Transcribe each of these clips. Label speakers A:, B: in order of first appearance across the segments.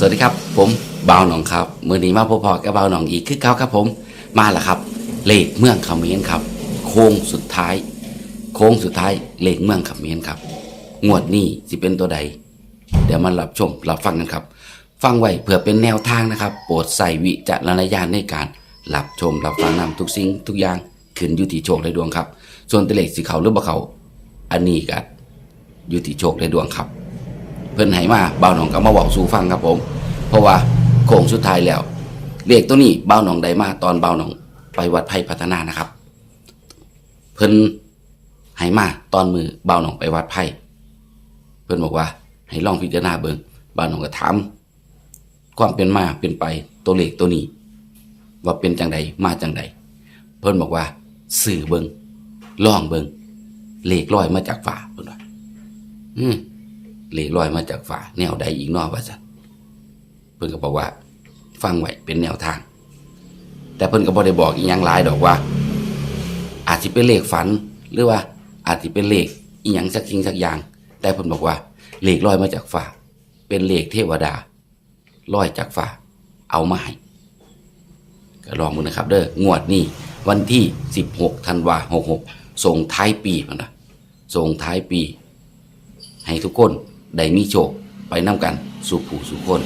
A: สวัสดีครับ ผมบ่าวหนองครับมือนี้มาพบพอกับบ่าวหนองอีกคือเก่าครับผมมาแล้วครับ เลขเมืองเขมรครับ โค้งสุดท้าย โค้งสุดท้ายเลขเมืองเขมรครับ งวดนี้สิเป็นตัวใด เดี๋ยวมารับชมรับฟังกันครับ ฟังไว้เพื่อเป็นแนวทางนะครับ โปรดใส่วิจารณญาณในการรับชมรับฟังนำทุกสิ่งทุกอย่างขึ้นอยู่ที่โชคและดวงครับ ส่วนตัวเลขสิเขาหรือบ่เขาอันนี้ก็อยู่ที่โชคและดวงครับ พิ่นให้มาบ่าวหนองก็มาบอกสู่ฟังครับผม เพราะว่าโค้งสุดท้ายแล้วเลขตัวนี้บ่าวหนองได้มาตอนบ่าวหนอง ไปวัดไผ่พัฒนานะครับ เพิ่นให้มาตอนมือบ่าวหนองไปวัดไผ่เพิ่นบอกว่า ให้ลองพิจารณาเบิ่งบ่าวหนองก็ถามความเป็นมาเป็นไปตัวเลขตัวนี้ ว่าเป็นจังใดมาจังใดเพิ่นบอกว่าสื่อเบิงล่องเบิงเลขลอยมาจากฝ่าเพิ่นว่าอืม เหลลอยมาจากฝ่าแนวใดอีกนอกว่าสันเพิ่นก็บอกว่า ฟังไว้เป็นแนวทาง แต่เพิ่นก็บ่ได้บอกอีหยังหลายดอกว่า อาจสิเป็นเลขฝันหรือว่า อาจสิเป็นเลขอีหยังสักสิ่งสักอย่าง แต่เพิ่นบอกว่า เลขลอยมาจากฝ่าเป็นเลขเทวดาลอยจากฝ่าเอามาให้ก็ลองดูนะครับ เด้องวดนี้วันที่ 16ธันวา66ส่งท้ายปีพุ่นนะส่งท้ายปี ให้ทุกคน ได้มีโชคไปนํกันสู่ผู้สู่คน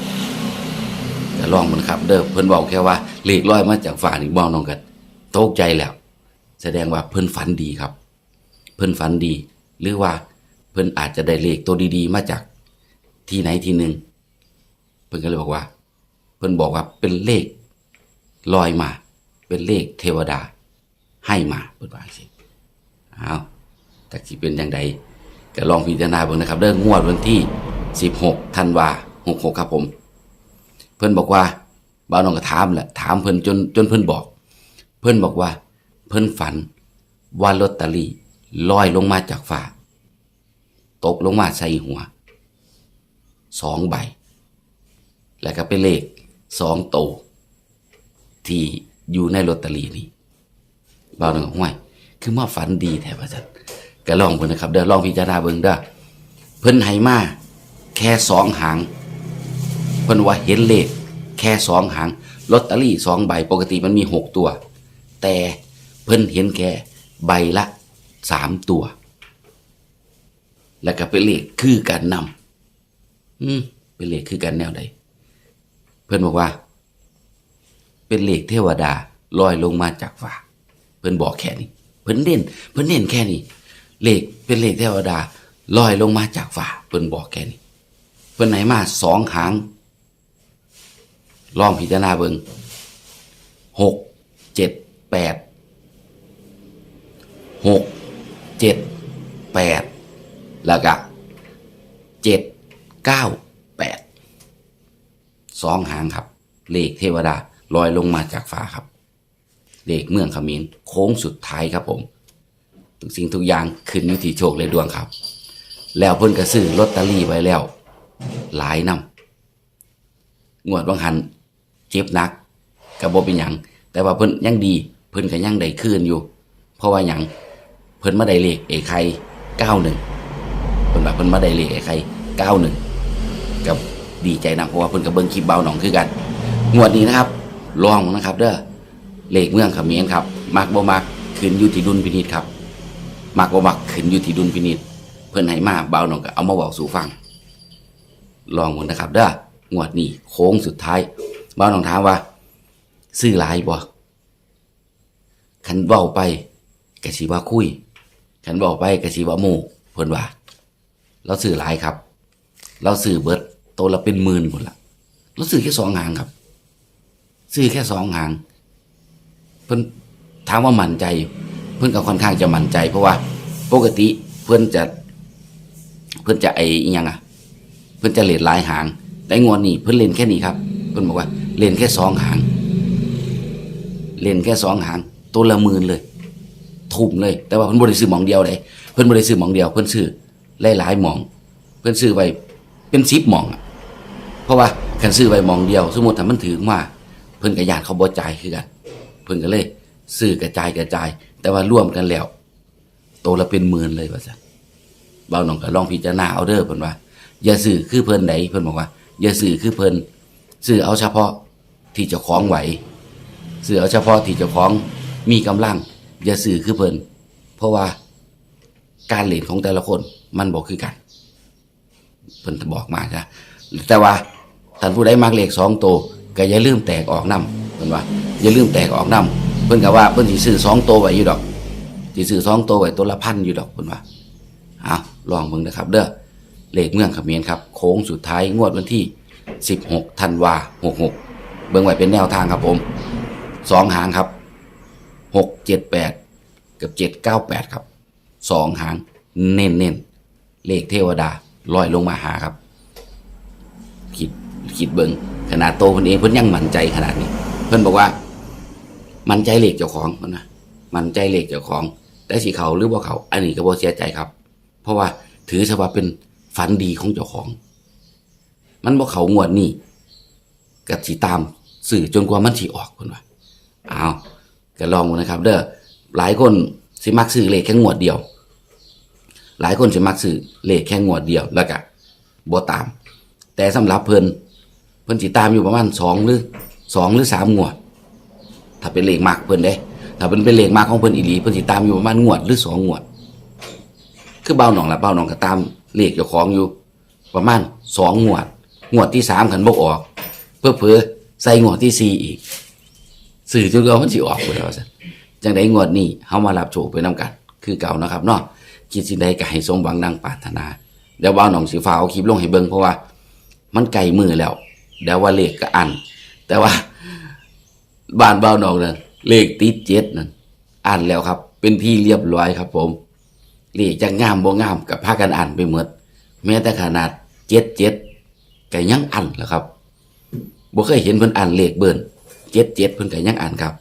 A: ก็ลองมันครับ เด้อเพิ่นบอกแค่ว่าเลขร้อยมาจากฝ่านี่มองน้องกันตกใจแล้ว แสดงว่าเพิ่นฝันดีครับ เพิ่นฝันดี หรือว่าเพิ่นอาจจะได้เลขตัวดีๆ มาจากที่ไหนที่หนึ่งเพิ่นก็เลยบอกว่า เพิ่นบอกว่าเป็นเลขลอยมา เป็นเลขเทวดาให้มาเพิ่นว่าจังซี่อ้าวแต่สิเป็นอย่างใด ก็ลองพิจารณาเบิ่งนะครับเรื่องงวดวันที่ 16ธันวา66ครับผม เพิ่อนบอกว่าบ่าวน้องก็ถามแหละถามเพิ่อนจนจนเพิ่อนบอก เพิ่อนบอกว่า เพิ่อนฝันว่าลอตเตอรี่ลอยลงมาจากฟ้า ตกลงมาใส่หัวสองใบ แล้วก็เป็นเลขสองโต ที่อยู่ในลอตเตอรี่นี่บ่าวน้องห้วย คือมาฝันดีแท้ว่าซั่น ก็ลองเพิ่นนะครับ เดี๋ยวลองพิจารณาเบิ่งเด้อเพิ่นให้มาแค่สองหางเพิ่นว่าเห็นเลขแค่สองหางลอตเตอรี่สองใบปกติมันมีหกตัว แต่เพิ่นเห็นแค่ใบละสามตัว แล้วก็เป็นเลขคือการนำอืมเป็นเลขคือการแนวใดเพิ่นบอกว่า เป็นเลขเทวดาลอยลงมาจากฟ้าเพิ่นบอกแค่นี้ เพิ่นเน้นเพิ่นเน้นแค่นี้ เลขเป็นเลขเทวดาลอยลงมาจากฟ้าเพิ่นบอกแค่นี้เพิ่นไหนมาสองหาง ลองพิจารณาเบิ่งหกเจ็ดแปดหกเจ็ดแปดแล้วก็เจ็ดเก้าแปดสองหางครับ เลขเทวดาลอยลงมาจากฟ้าครับ เลขเมืองขมิ้นโค้งสุดท้ายครับผม ทุกสิ่งทุกอย่างขึ้นอยู่ที่โชคและดวงครับ แล้วเพิ่นก็ซื้อลอตเตอรี่ไว้แล้ว หลายนำงวดบางหันเจ็บหนักก็บ่เป็นหยังแต่ว่าเพิ่นยังดี เพิ่นก็ยังได้คืนอยู่ เพราะว่าหยังเพิ่นมาได้เลขเอไข่91เพิ่นว่าเพิ่นมาได้เลขเอไข่91กับดีใจนะเพราะว่าเพิ่นก็เบิ่งคลิปเบาหนองคือกัน งวดนี้นะครับ ลองนะครับ เด้อเลขเมืองขมรครับมักบ่มักขึ้นอยู่ที่ดุลพินิจครับ มักบ่มักขึ้นอยู่ที่ดุลพินิจเพิ่อนให้มาเบาหน่องก็เอามาบอกสู่ฟัง ลองหมดนะครับเด้องวดนี้โค้งสุดท้ายเบาหน่องถามว่า ซื้อหลายบ่คันเว้าไปก็สิว่าคุยคันเว้าไปก็สิว่าหมู่เพิ่อนว่า เราซื้อหลายครับ เราซื้อเบิดตัวละเป็นหมื่นพุ่นละเราซื้อแค่สองหางครับ ซื้อแค่สองหาง เพิ่นถามว่ามั่นใจ พิ่นก็ค่อนข้างจะมั่นใจ เพราะว่าปกติเพิ่นจะ เพิ่นจะไอ้ยังอะ เพิ่นจะเล่นลายหาง แต่งวดนี้เพิ่นเล่นแค่นี้ครับ เพิ่นบอกว่าเล่นแค่สองหาง เล่นแค่สองหาง ตัวละหมื่นเลย ทุ่มเลย แต่ว่าเพิ่นบ่ได้ซื้อหมองเดียวเลยเพิ่นบ่ได้ซื้อหมองเดียว เพิ่นซื้อหลายหมอง เพิ่นซื้อไว้เป็น10หมองอะเพราะว่าคันซื้อไว้หมองเดียว สมมติถ้ามันถือมาเพิ่นก็ญาติเขาบ่จ่ายคือกัน เพิ่นก็เลย ซื้อกระจายกระจาย แต่ว่าร่วมกันแล้วโตละเป็นหมื่นเลยว่าซั่นเบาหนองก็ลองพิจารณาเอาเด้อเพิ่นว่า อย่าซื้อคือเพิ่นใดเพิ่นบอกว่า อย่าซื้อคือเพิ่นซื้อเอาเฉพาะที่เจ้าของไหวซื้อเอาเฉพาะที่เจ้าของมีกำลัง อย่าซื้อคือเพิ่นเพราะว่าการเล่นของแต่ละคนมันบอกคือกันเพิ่นบอกมาจ้ะแต่ว่าท่านผู้ใดมักเลขสองตัวก็อย่าลืมแตกออกนํเพิ่นว่า อย่าลืมแตกออกนํ เพิ่นก็ว่าเพิ่นสิซื้อสองตัวไว้อยู่ดอกสิซื้อสองตัวไว้ตัวละพันอยู่ดอกเพิ่นว่าเอาลองเบิ่งนะครับ เด้อเลขเมืองขมรครับ โค้งสุดท้ายงวดวันที่ 16ธันวา66 เบิ่งไว้เป็นแนวทางครับผมสองหางครับ 678 กับ 798 ครับสองหางเน้นเน้นเลขเทวดาลอยลงมาหาครับ คิดคิดเบิงขนาดโตเพิ่นเองเพิ่นยังมั่นใจขนาดนี้ เพิ่นบอกว่า มันใจเหลขเจ้าของเพิ่นนะมันใจเหลขเจ้าของแต่สิเขาหรือบ่าเขา อันนี้ก็บ่เสียใจครับ เพราะว่าถือซะว่าเป็นฝันดีของเจ้าของ มันบ่เขางวดนี้ก็สิตามสื่อจนกว่ามันสิออกเพิ่นว่าอ้าวก็ลองดูนะครับ เด้อหลายคนสิมักซื้อเลขแค่งวดเดียว หลายคนสิมักซื้อเลขแค่งวดเดียวแล้วก็บ่ตาม แต่สำหรับเพิ่นเพิ่นสิตามอยู่ประมาณสองหรือสองหรือสามงวด ถ้าเป็นเลขมักเพิ่นเด้ถ้าเป็นเป็นเลขมักของเพิ่นอีหลีเพิ่นสิตามอยู่ประมาณงวดหรือสองงวด คือเบาหนองละเบาหนองก็ตามเลขเจ้าของอยู่ ประมาณสองงวด งวดที่สามขันบกออก เพื่อเพื่อใส่งวดที่สี่อีกสื่อจนกว่ามันสิออกไปแล้วซะจังไดงวดนี้เฮามารับโชคไปนํกัน คือเก่านะครับเนาะคิดสิใดก็ให้สมหวังดังปรารถนาเดี๋ยวเบาหนองสิฟ้าเอาคลิปลงให้เบิ่งเพราะว่า มันไกลมือแล้วเดี๋ยวว่าเลขก็อัน แต่ว่า บ้านเบาหนองนั่นเลขติดเจ็ดนั่นอ่านแล้วครับ เป็นที่เรียบร้อยครับ ผมเลขจะงามบ่งามกับพากันอ่านไปหมดแม้แต่ขนาดเจ็ดเจ็ดก็ยังอ่านแล้วครับบ่เคยเห็นเพิ่นอ่านเลขเบิ่นเจ็ดเจ็ดเพิ่นก็ยังอ่านครับ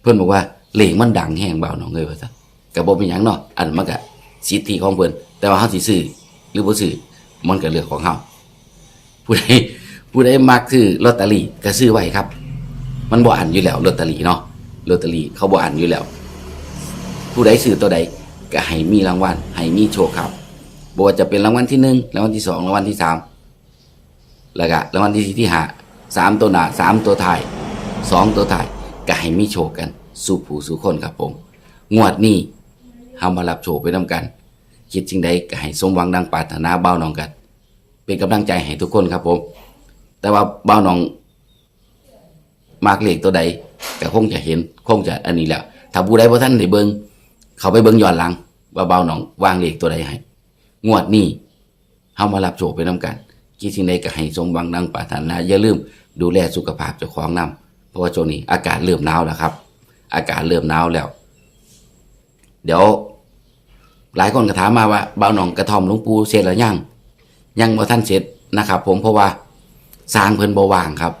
A: เพิ่นบอกว่าเลขมันดังแห้งเบาหนองเลยว่าซั่นก็บ่เป็นหยังเนาะอันมันก็สิทธิของเพิ่นแต่ว่าเฮาสิซื้อหรือบ่ซื้อมันก็เรื่องของเฮาผู้ใดผู้ใดมักซื้อลอตเตอรี่ก็ซื้อไว้ครับ มันบ่อ่านอยู่แล้วลอตเตอรี่เนาะลอตเตอรี่เขาบ่อ่านอยู่แล้ว ผู้ใดซื้อตัวใดก็ให้มีรางวัลให้มีโชคครับบ่ว่าจะเป็นรางวัลที่หนึ่งรางวัลที่สองรางวัลที่สามแล้วก็รางวัลที่สี่ที่ห้าสามตัวหนาสามตัวท้ายสองตัวท้ายก็ให้มีโชคกัน สู่ผู้สู่คนครับผม งวดนี้เฮามารับโชคไปนํกัน คิดจริงใดก็ให้สมหวังดังปรารถนาเบ้าน้องกัน เป็นกำลังใจให้ทุกคนครับผม แต่ว่าเบ้าน้อง มากเลขตัวใดก็คงจะเห็นคงจะอันนี้แหละถ้าผู้ใดบ่ท่านได้เบิ่งเขาไปเบิ่งย้อนหลังว่าเบาหนองวางเลขตัวใดให้งวดนี้เฮามารับโชคไปนํกันคิดสิ่งใดก็ให้สมหวังดังปรารถนาอย่าลืมดูแลสุขภาพเจ้าของนํเพราะว่าช่วงนี้อากาศเริ่มหนาวแล้วครับ อากาศเริ่มหนาวแล้ว เดี๋ยว หลายคนก็ถามมาว่าเบาหนองกระทอมหลวงปู่เสร็จแล้วยังยังบ่ทันเสร็จนะครับ ผมเพราะว่าสร้างเพิ่นบ่ว่างครับ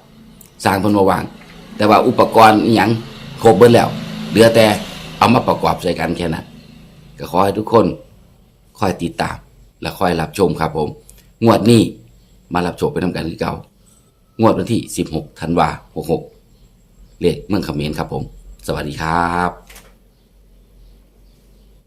A: สร้างเพิ่นบ่ว่าง แต่ว่าอุปกรณ์อย่างครบเบิดแล้ว เหลือแต่เอามาประกอบใส่กันแค่นั้นก็ขอให้ทุกคนคอยติดตาม และคอยรับชมครับผม งวดนี้มารับชมไปทำกันที่เก่างวดวันที่ 16 ธันวาคม66เลขเมืองขมรครับผม สวัสดีครับ